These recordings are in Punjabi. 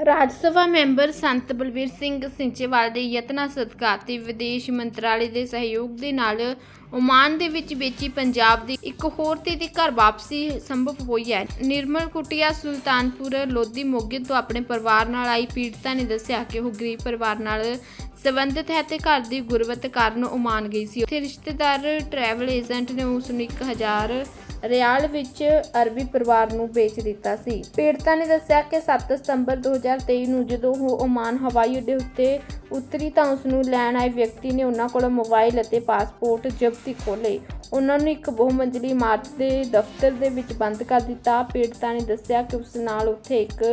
ਰਾਜ ਸਭਾ ਮੈਂਬਰ ਸੰਤ ਬਲਵੀਰ ਸਿੰਘ ਸਿੰਚੇਵਾਲ ਦੇ ਯਤਨਾਂ ਸਦਕਾ ਤੇ ਵਿਦੇਸ਼ ਮੰਤਰਾਲੇ ਦੇ ਸਹਿਯੋਗ ਦੇ ਨਾਲ ਓਮਾਨ ਦੇ ਵਿੱਚ ਵੇਚੀ ਪੰਜਾਬ ਦੀ ਇੱਕ ਹੋਰ ਧੀ ਦੀ ਘਰ ਵਾਪਸੀ ਸੰਭਵ ਹੋਈ ਹੈ। ਨਿਰਮਲ ਕੁਟਿਆ ਸੁਲਤਾਨਪੁਰ ਲੋਧੀ ਮੋਗੇ ਤੋਂ ਆਪਣੇ ਪਰਿਵਾਰ ਨਾਲ ਆਈ ਪੀੜਤਾ ਨੇ ਦੱਸਿਆ ਕਿ ਉਹ ਗਰੀਬ ਪਰਿਵਾਰ ਨਾਲ ਸੰਬੰਧਿਤ ਹੈ ਤੇ ਘਰ ਦੀ ਗੁਰਬਤ ਕਾਰਨ ਓਮਾਨ ਗਈ ਸੀ। ਉੱਥੇ ਰਿਸ਼ਤੇਦਾਰ ਟਰੈਵਲ ਏਜੰਟ ਨੇ ਉਸ ਨੂੰ 1000 ਰਿਆਲ ਵਿੱਚ ਅਰਬੀ ਪਰਿਵਾਰ ਨੂੰ ਵੇਚ ਦਿੱਤਾ ਸੀ। ਪੀੜਤਾ ਨੇ ਦੱਸਿਆ ਕਿ 7 ਸਤੰਬਰ 2023 ਨੂੰ ਜਦੋਂ ਉਹ ਓਮਾਨ ਹਵਾਈ ਅੱਡੇ ਉੱਤੇ ਉਤਰੀ ਤਾਂ ਉਸ ਨੂੰ ਲੈਣ ਆਏ ਵਿਅਕਤੀ ਨੇ ਉਹਨਾਂ ਕੋਲੋਂ ਮੋਬਾਈਲ ਅਤੇ ਪਾਸਪੋਰਟ ਜ਼ਬਤੀ ਖੋਲੇ ਉਹਨਾਂ ਨੂੰ ਇੱਕ ਬਹੁਮੰਜ਼ਲੀ ਇਮਾਰਤ ਦੇ ਦਫ਼ਤਰ ਦੇ ਵਿੱਚ ਬੰਦ ਕਰ ਦਿੱਤਾ। ਪੀੜਤਾ ਨੇ ਦੱਸਿਆ ਕਿ ਉਸ ਨਾਲ ਉੱਥੇ ਇੱਕ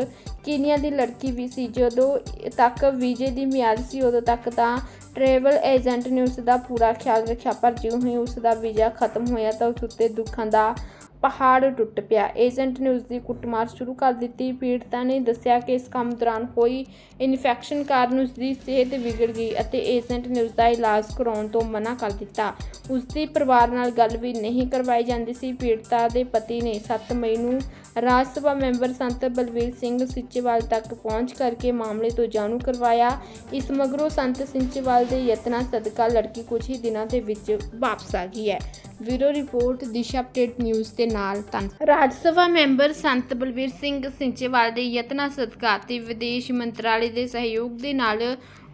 ਕੀਨੀਆ ਦੀ ਲੜਕੀ ਵੀ ਸੀ। ਜਦੋਂ ਤੱਕ ਵੀਜ਼ੇ ਦੀ ਮਿਆਦ ਸੀ, ਉਦੋਂ ਤੱਕ ਤਾਂ ਟਰੈਵਲ ਏਜੰਟ ਨੇ ਉਸ ਦਾ ਪੂਰਾ ਖਿਆਲ ਰੱਖਿਆ, ਪਰ ਜਿਉਂ ਹੀ ਉਸ ਦਾ ਵੀਜ਼ਾ ਖਤਮ ਹੋਇਆ ਤਾਂ ਉਸ ਉੱਤੇ ਦੁੱਖਾਂ ਦਾ ਪਹਾੜ ਟੁੱਟ ਪਿਆ। ਏਜੰਟ ਨੇ ਉਸ ਦੀ ਕੁੱਟਮਾਰ ਸ਼ੁਰੂ ਕਰ ਦਿੱਤੀ। ਪੀੜਤਾ ਨੇ ਦੱਸਿਆ ਕਿ ਇਸ ਕੰਮ ਦੌਰਾਨ ਹੋਈ ਇਨਫੈਕਸ਼ਨ ਕਾਰਨ ਉਸ ਦੀ ਸਿਹਤ ਵਿਗੜ ਗਈ ਅਤੇ ਏਜੰਟ ਨੇ ਉਸ ਦਾ ਇਲਾਜ ਕਰਾਉਣ ਤੋਂ ਮਨਾ ਕਰ ਦਿੱਤਾ। ਉਸ ਦੀ ਪਰਿਵਾਰ ਨਾਲ ਗੱਲ ਵੀ ਨਹੀਂ ਕਰਵਾਈ ਜਾਂਦੀ ਸੀ। ਪੀੜਤਾ ਦੇ ਪਤੀ ਨੇ 7 ਮਈ ਨੂੰ ਰਾਜ ਸਭਾ ਮੈਂਬਰ ਸੰਤ ਬਲਵੀਰ ਸਿੰਘ ਸਿੱਚੇਵਾਲ ਤੱਕ ਪਹੁੰਚ ਕਰਕੇ ਮਾਮਲੇ ਤੋਂ ਜਾਣੂ ਕਰਵਾਇਆ। ਇਸ ਮਗਰੋਂ ਸੰਤ ਸਿੰਚੇਵਾਲ ਦੇ ਯਤਨਾਂ ਸਦਕਾ ਲੜਕੀ ਕੁਝ ਹੀ ਦਿਨਾਂ ਦੇ ਵਿੱਚ ਵਾਪਸ ਆ ਗਈ ਹੈ। ਵੀਰੋ ਰਿਪੋਰਟ, ਦਿਸ਼ਾ ਅਪਡੇਟ ਨਿਊਜ਼ ਦੇ ਨਾਲ ਧੰਨ ਰਾਜ ਸਭਾ ਮੈਂਬਰ ਸੰਤ ਬਲਵੀਰ ਸਿੰਘ ਸਿੰਚੇਵਾਲ ਦੇ ਯਤਨਾਂ ਸਦਕਾ ਤੇ ਵਿਦੇਸ਼ ਮੰਤਰਾਲੇ ਦੇ ਸਹਿਯੋਗ ਦੇ ਨਾਲ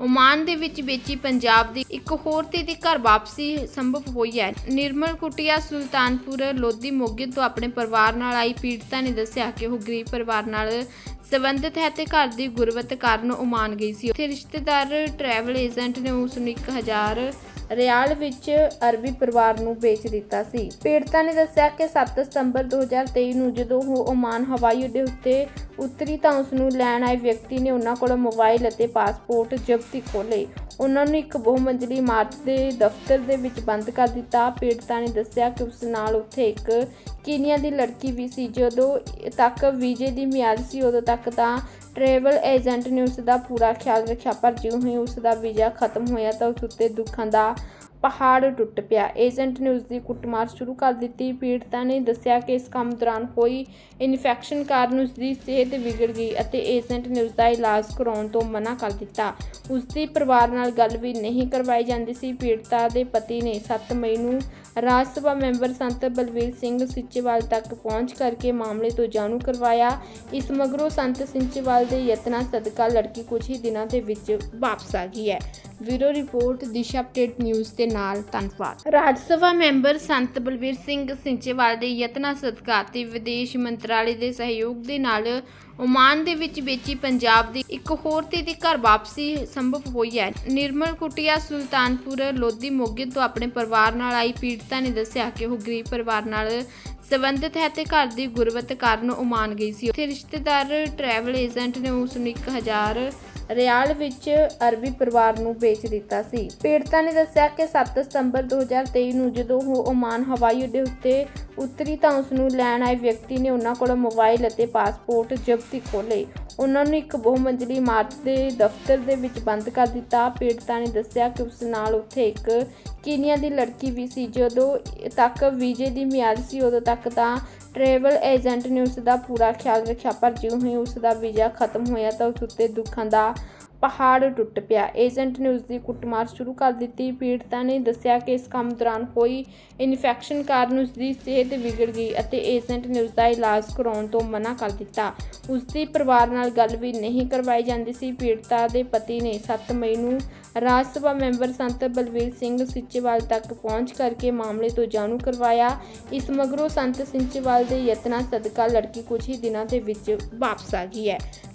ਓਮਾਨ ਦੇ ਵਿੱਚ ਵੇਚੀ ਪੰਜਾਬ ਦੀ ਇੱਕ ਹੋਰ ਤੇ ਦੀ ਘਰ ਵਾਪਸੀ ਸੰਭਵ ਹੋਈ ਹੈ। ਨਿਰਮਲ ਕੁਟਿਆ ਸੁਲਤਾਨਪੁਰ ਲੋਧੀ ਮੋਗੇ ਤੋਂ ਆਪਣੇ ਪਰਿਵਾਰ ਨਾਲ ਆਈ ਪੀੜਤਾ ਨੇ ਦੱਸਿਆ ਕਿ ਉਹ ਗਰੀਬ ਪਰਿਵਾਰ ਨਾਲ ਸੰਬੰਧਿਤ ਹੈ ਤੇ ਘਰ ਦੀ ਗੁਰਬਤ ਕਾਰਨ ਓਮਾਨ ਗਈ ਸੀ। ਉੱਥੇ ਰਿਸ਼ਤੇਦਾਰ ਟਰੈਵਲ ਏਜੰਟ ਨੇ ਉਸ ਨੂੰ 1000 ਰਿਆਲ ਵਿੱਚ ਅਰਬੀ ਪਰਿਵਾਰ ਨੂੰ ਵੇਚ ਦਿੱਤਾ ਸੀ। ਪੀੜਤਾ ਨੇ ਦੱਸਿਆ ਕਿ 7 ਸਤੰਬਰ 2023 ਨੂੰ ਜਦੋਂ ਉਹ ਓਮਾਨ ਹਵਾਈ ਅੱਡੇ ਉੱਤੇ ਉਤਰੀ ਤਾਂ ਉਸ ਨੂੰ ਲੈਣ ਆਏ ਵਿਅਕਤੀ ਨੇ ਉਹਨਾਂ ਕੋਲੋਂ ਮੋਬਾਈਲ ਅਤੇ ਪਾਸਪੋਰਟ ਜ਼ਬਤੀ ਖੋਲੇ ਉਹਨਾਂ ਨੂੰ ਇੱਕ ਬਹੁਮੰਜ਼ਲੀ ਇਮਾਰਤ ਦੇ ਦਫ਼ਤਰ ਦੇ ਵਿੱਚ ਬੰਦ ਕਰ ਦਿੱਤਾ। ਪੀੜਤਾ ਨੇ ਦੱਸਿਆ ਕਿ ਉਸ ਨਾਲ ਉੱਥੇ ਇੱਕ ਕੀਨੀਆ ਦੀ ਲੜਕੀ ਵੀ ਸੀ। ਜਦੋਂ ਤੱਕ ਵੀਜ਼ੇ ਦੀ ਮਿਆਦ ਸੀ ਉਦੋਂ ਤੱਕ ਤਾਂ ਟਰੈਵਲ ਏਜੰਟ ਨੇ ਉਸ ਦਾ ਪੂਰਾ ਖਿਆਲ ਰੱਖਿਆ, ਪਰ ਜਿਉਂ ਹੀ ਉਸ ਦਾ ਵੀਜ਼ਾ ਖਤਮ ਹੋਇਆ ਤਾਂ ਉਸ ਉੱਤੇ ਦੁੱਖਾਂ ਦਾ ਪਹਾੜ ਟੁੱਟ ਪਿਆ। ਏਜੰਟ ਨੇ ਉਸ ਦੀ ਕੁੱਟਮਾਰ ਸ਼ੁਰੂ ਕਰ ਦਿੱਤੀ। ਪੀੜਤਾ ਨੇ ਦੱਸਿਆ ਕਿ ਇਸ ਕੰਮ ਦੌਰਾਨ ਹੋਈ ਇਨਫੈਕਸ਼ਨ ਕਾਰਨ ਉਸ ਦੀ ਸਿਹਤ ਵਿਗੜ ਗਈ ਅਤੇ ਏਜੰਟ ਨੇ ਉਸ ਦਾ ਇਲਾਜ ਕਰਾਉਣ ਤੋਂ ਮਨਾ ਕਰ ਦਿੱਤਾ। ਉਸ ਦੀ ਪਰਿਵਾਰ ਨਾਲ ਗੱਲ ਵੀ ਨਹੀਂ ਕਰਵਾਈ ਜਾਂਦੀ ਸੀ। ਪੀੜਤਾ ਦੇ ਪਤੀ ਨੇ 7 ਮਈ ਨੂੰ ਰਾਜ ਸਭਾ ਮੈਂਬਰ ਸੰਤ ਬਲਵੀਰ ਸਿੰਘ ਸਿੱਚੇਵਾਲ ਤੱਕ ਪਹੁੰਚ ਕਰਕੇ ਮਾਮਲੇ ਤੋਂ ਜਾਣੂ ਕਰਵਾਇਆ। ਇਸ ਮਗਰੋਂ ਸੰਤ ਸਿੰਚੇਵਾਲ ਦੇ ਯਤਨਾਂ ਸਦਕਾ ਲੜਕੀ ਕੁਝ ਹੀ ਦਿਨਾਂ ਦੇ ਵਿੱਚ ਵਾਪਸ ਆ ਗਈ ਹੈ। ਵੀਰੋ ਰਿਪੋਰਟ, ਦਿਸ਼ਾ ਅਪਡੇਟ ਨਿਊਜ਼ ਦੇ ਨਾਲ ਧੰਨਵਾਦ। ਰਾਜ ਸਭਾ ਮੈਂਬਰ ਸੰਤ ਬਲਵੀਰ ਸਿੰਘ ਸਿੰਚੇਵਾਲ ਦੇ ਯਤਨਾਂ ਸਦਕਾ ਤੇ ਵਿਦੇਸ਼ ਮੰਤਰਾਲੇ ਦੇ ਸਹਿਯੋਗ ਦੇ ਨਾਲ ਓਮਾਨ ਦੇ ਵਿੱਚ ਵੇਚੀ ਪੰਜਾਬ ਦੀ ਇੱਕ ਹੋਰ ਧੀ ਦੀ ਘਰ ਵਾਪਸੀ ਸੰਭਵ ਹੋਈ ਹੈ। ਨਿਰਮਲ ਕੁਟਿਆ ਸੁਲਤਾਨਪੁਰ ਲੋਧੀ ਮੋਗੇ ਤੋਂ ਆਪਣੇ ਪਰਿਵਾਰ ਨਾਲ ਆਈ ਪੀੜਤਾ ਨੇ ਦੱਸਿਆ ਕਿ ਉਹ ਗਰੀਬ ਪਰਿਵਾਰ ਨਾਲ ਸੰਬੰਧਿਤ ਹੈ ਤੇ ਘਰ ਦੀ ਗੁਰਬਤ ਕਾਰਨ ਓਮਾਨ ਗਈ ਸੀ। ਉੱਥੇ ਰਿਸ਼ਤੇਦਾਰ ਟਰੈਵਲ ਏਜੰਟ ਨੇ ਉਸ ਨੂੰ 1000 ਰਿਆਲ ਵਿੱਚ ਅਰਬੀ ਪਰਿਵਾਰ ਨੂੰ ਵੇਚ ਦਿੱਤਾ ਸੀ। ਪੀੜਤਾ ਨੇ ਦੱਸਿਆ ਕਿ 7 ਸਤੰਬਰ 2023 ਨੂੰ ਜਦੋਂ ਉਹ ਓਮਾਨ ਹਵਾਈ ਅੱਡੇ ਉੱਤੇ ਉਤਰੀ ਤਾਂ ਉਸ ਨੂੰ ਲੈਣ ਆਏ ਵਿਅਕਤੀ ਨੇ ਉਹਨਾਂ ਕੋਲੋਂ ਮੋਬਾਈਲ ਅਤੇ ਪਾਸਪੋਰਟ ਜ਼ਬਤੀ ਖੋਲੇ ਉਹਨਾਂ ਨੂੰ ਇੱਕ ਬਹੁਮੰਜ਼ਲੀ ਇਮਾਰਤ ਦੇ ਦਫ਼ਤਰ ਦੇ ਵਿੱਚ ਬੰਦ ਕਰ ਦਿੱਤਾ। ਪੀੜਤਾ ਨੇ ਦੱਸਿਆ ਕਿ ਉਸ ਨਾਲ ਉੱਥੇ ਇੱਕ ਕੀਨੀਆ ਦੀ ਲੜਕੀ ਵੀ ਸੀ। ਜਦੋਂ ਤੱਕ ਵੀਜ਼ੇ ਦੀ ਮਿਆਦ ਸੀ, ਉਦੋਂ ਤੱਕ ਤਾਂ ਟਰੈਵਲ ਏਜੰਟ ਨੇ ਉਸ ਦਾ ਪੂਰਾ ਖਿਆਲ ਰੱਖਿਆ, ਪਰ ਜਿਉਂ ਹੀ ਉਸ ਦਾ ਵੀਜ਼ਾ ਖਤਮ ਹੋਇਆ ਤਾਂ ਉਸ ਉੱਤੇ ਦੁੱਖਾਂ ਦਾ ਪਹਾੜ ਟੁੱਟ ਪਿਆ। ਏਜੰਟ ਨੇ ਉਸ ਦੀ ਕੁੱਟਮਾਰ ਸ਼ੁਰੂ ਕਰ ਦਿੱਤੀ। ਪੀੜਤਾ ਨੇ ਦੱਸਿਆ ਕਿ ਇਸ ਕੰਮ ਦੌਰਾਨ ਹੋਈ ਇਨਫੈਕਸ਼ਨ ਕਾਰਨ ਉਸ ਦੀ ਸਿਹਤ ਵਿਗੜ ਗਈ ਅਤੇ ਏਜੰਟ ਨੇ ਉਸ ਦਾ ਇਲਾਜ ਕਰਾਉਣ ਤੋਂ ਮਨਾ ਕਰ ਦਿੱਤਾ। ਉਸ ਦੀ ਪਰਿਵਾਰ ਨਾਲ ਗੱਲ ਵੀ ਨਹੀਂ ਕਰਵਾਈ ਜਾਂਦੀ ਸੀ। ਪੀੜਤਾ ਦੇ ਪਤੀ ਨੇ 7 ਮਈ ਨੂੰ ਰਾਜ ਸਭਾ ਮੈਂਬਰ ਸੰਤ ਬਲਵੀਰ ਸਿੰਘ ਸਿੰਚੇਵਾਲ ਤੱਕ ਪਹੁੰਚ ਕਰਕੇ ਮਾਮਲੇ ਤੋਂ ਜਾਣੂ ਕਰਵਾਇਆ। ਇਸ ਮਗਰੋਂ ਸੰਤ ਸਿੰਚੇਵਾਲ ਦੇ ਯਤਨਾਂ ਸਦਕਾ ਲੜਕੀ ਕੁਝ ਹੀ ਦਿਨਾਂ ਦੇ ਵਿੱਚ ਵਾਪਸ ਆ ਗਈ ਹੈ।